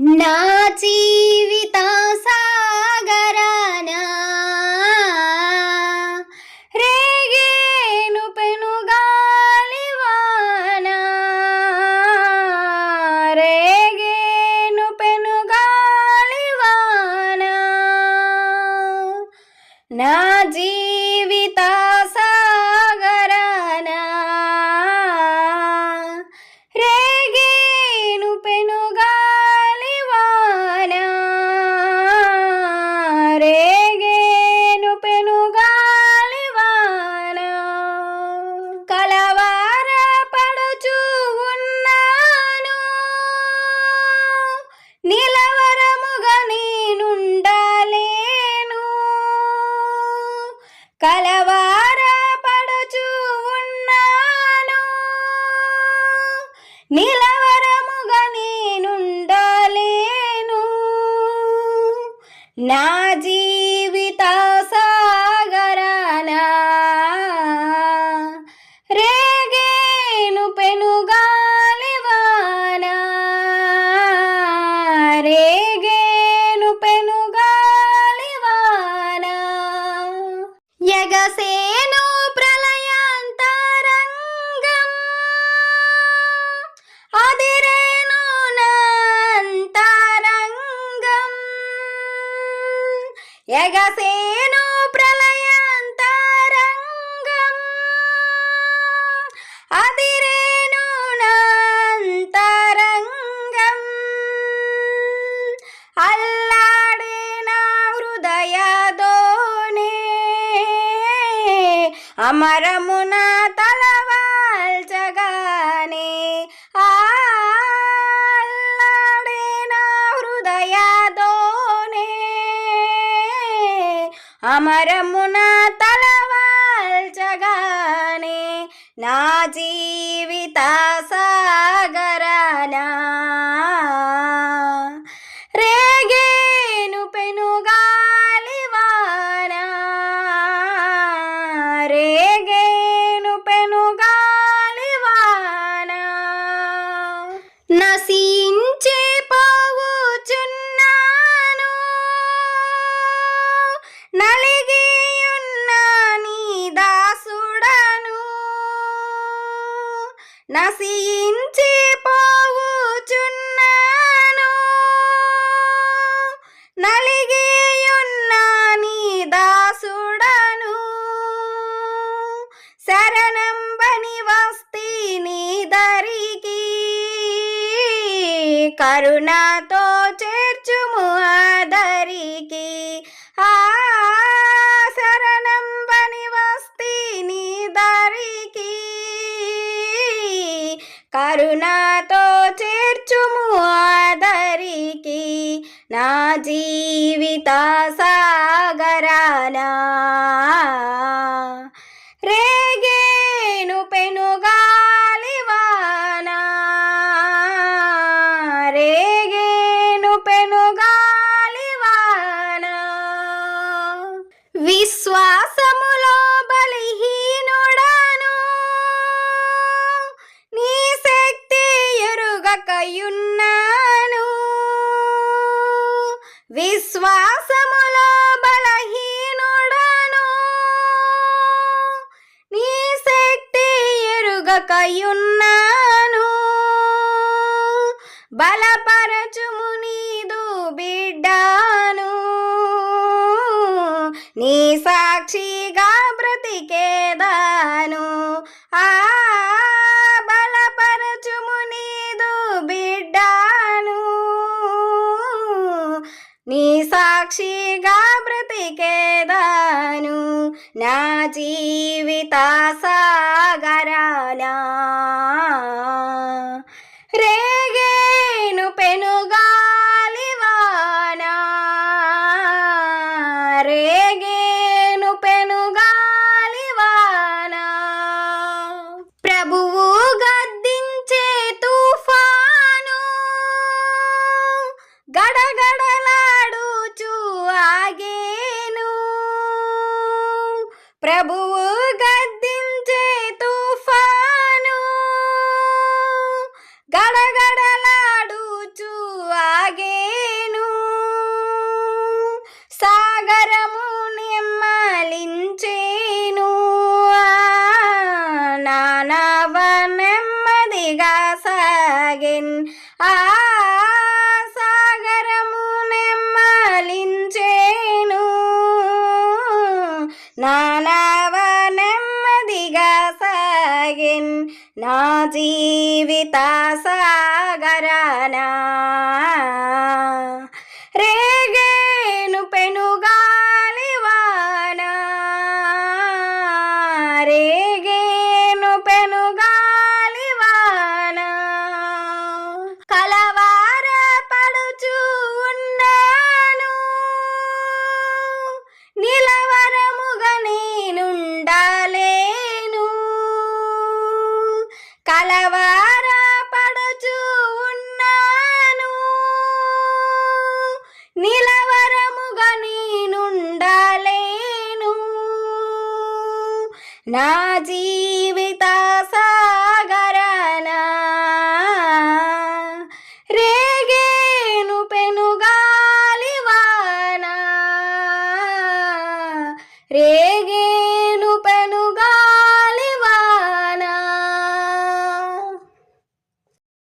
నా జీవిత కలవార పడుచు ఉన్నాను నిలవరముగా నేనుండలేను. నా జీ ఎగసేను ప్రళయంతరంగం. అదిరేను నాంతరంగం. అల్లాడే నా హృదయదోనే అమరమున అమరమున తలవాల్చగానే నా జీవిత సాగరనా. రేగేను పెనుగాలివాన రేగేను పెనుగాలివాన నసీ నశించి పోవుచున్నాను నలిగియున్న నీ దాసుడను. శరణంబని వస్తి నీ దరికి. కరుణతో నా జీవిత ఎరుగకయున్నాను బలపరచుము నీదు బిడ్డాను. నీ సాక్షిగా బ్రతికేదాను. ఆ బలపరచుము నీదు బిడ్డాను. నీ సాక్షిగా బ్రతికేదాను. నా జీవిత సాగరానా ప్రభువు నా జీవిత సాగరానా? నా జీవిత